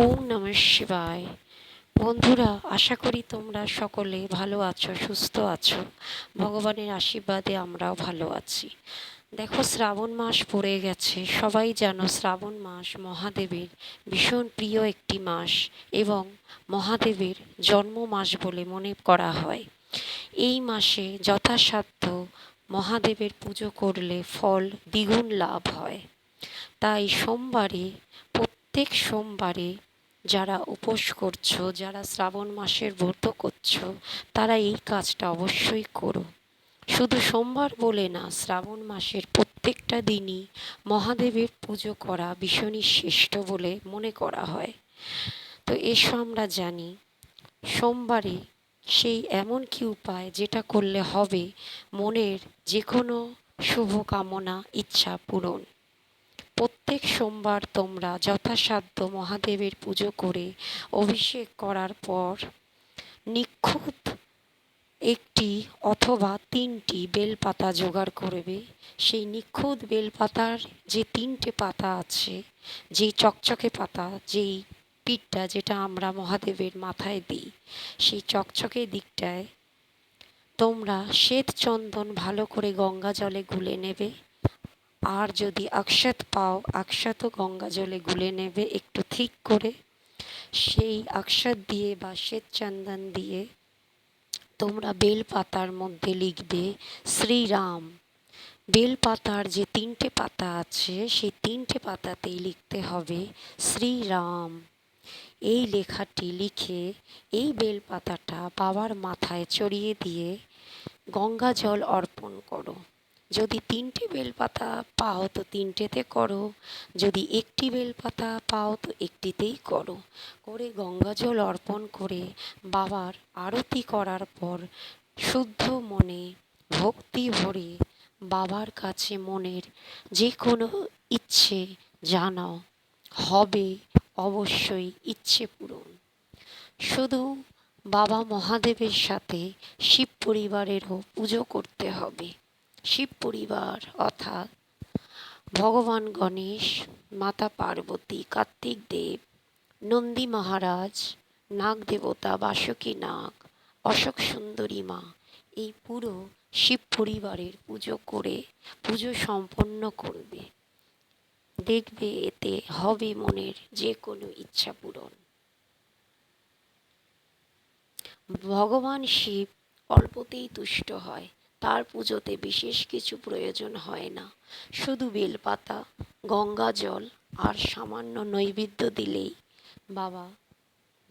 ওম নম শিবায়। বন্ধুরা, আশা করি তোমরা সকলে ভালো আছো, সুস্থ আছো। ভগবানের আশীর্বাদে আমরাও ভালো আছি। দেখো, শ্রাবণ মাস পড়ে গেছে। সবাই জানো, শ্রাবণ মাস মহাদেবের ভীষণ প্রিয় একটি মাস এবং মহাদেবের জন্ম মাস বলে মনে করা হয়। এই মাসে যথাসাধ্য মহাদেবের পুজো করলে ফল দ্বিগুণ লাভ হয়। তাই সোমবারে প্রত্যেক সোমবারে যারা উপোস করছ, যারা শ্রাবণ মাসের ব্রত করছ, তারা এই কাজটা অবশ্যই করো। শুধু সোমবার বলে না, শ্রাবণ মাসের প্রত্যেকটা দিনই মহাদেবের পুজো করা ভীষণই শ্রেষ্ঠ বলে মনে করা হয়। তো এসো আমরা জানি, সোমবারে সেই এমন কি উপায় যেটা করলে হবে, মনের যে কোনো শুভ কামনা ইচ্ছা পূরণ। প্রত্যেক সোমবার তোমরা যথাসাধ্য মহাদেবের পুজো করে অভিষেক করার পর নিখুঁত একটি অথবা তিনটি বেলপাতা জোগাড় করবে। সেই নিখুঁত বেলপাতার যে তিনটে পাতা আছে, যেই চকচকে পাতা, যেই পিঠটা যেটা আমরা মহাদেবের মাথায় দিই, সেই চকচকে দিকটায় তোমরা শ্বেত চন্দন ভালো করে গঙ্গা জলে গুলে নেবে। আর যদি আকশাত পাও, আকশাতও গঙ্গা জলে গুলে নেবে একটু ঠিক করে। সেই আকশাত দিয়ে বা শ্বেত চন্দন দিয়ে তোমরা বেল পাতার মধ্যে লিখবে শ্রীরাম। বেল পাতার যে তিনটে পাতা আছে, সেই তিনটে পাতাতেই লিখতে হবে শ্রীরাম। এই লেখাটি লিখে এই বেল পাতাটা বাবার মাথায় চড়িয়ে দিয়ে গঙ্গা জল অর্পণ করো। যদি তিনটে বেলপাতা পাও তো তিনটেতে করো। যদি একটি বেলপাতা পাও তো একটিতেই করো। করে গঙ্গা জল অর্পণ করে বাবার আরতি করার পর শুদ্ধ মনে ভক্তি ভরে বাবার কাছে মনের যে কোনো ইচ্ছে জানাও। হবে অবশ্যই ইচ্ছে পূরণ। শুধু বাবা মহাদেবের সাথে শিব পরিবারেরও পুজো করতে হবে। শিব পরিবার, অর্থাৎ ভগবান গণেশ, মাতা পার্বতী, কার্তিক দেব, নন্দী মহারাজ, নাগ দেবতা, বাসুকী নাগ, অশোক সুন্দরী মা, এই পুরো শিব পরিবারের পুজো করে, পুজো সম্পন্ন করবে। দেখবে এতে হবে মনের যে কোনো ইচ্ছা পূরণ। ভগবান শিব অল্পতেই তুষ্ট হয় তার পুজোতে বিশেষ কিছু প্রয়োজন হয় না। শুধু বেলপাতা, গঙ্গা জল আর সামান্য নৈবেদ্য দিলেই বাবা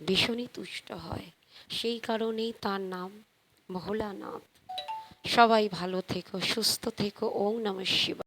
ভীষণই তুষ্ট হয়। সেই কারণেই তার নাম ভোলানাথ। সবাই ভালো থেকো, সুস্থ থেকো, ওম নমঃ শিবা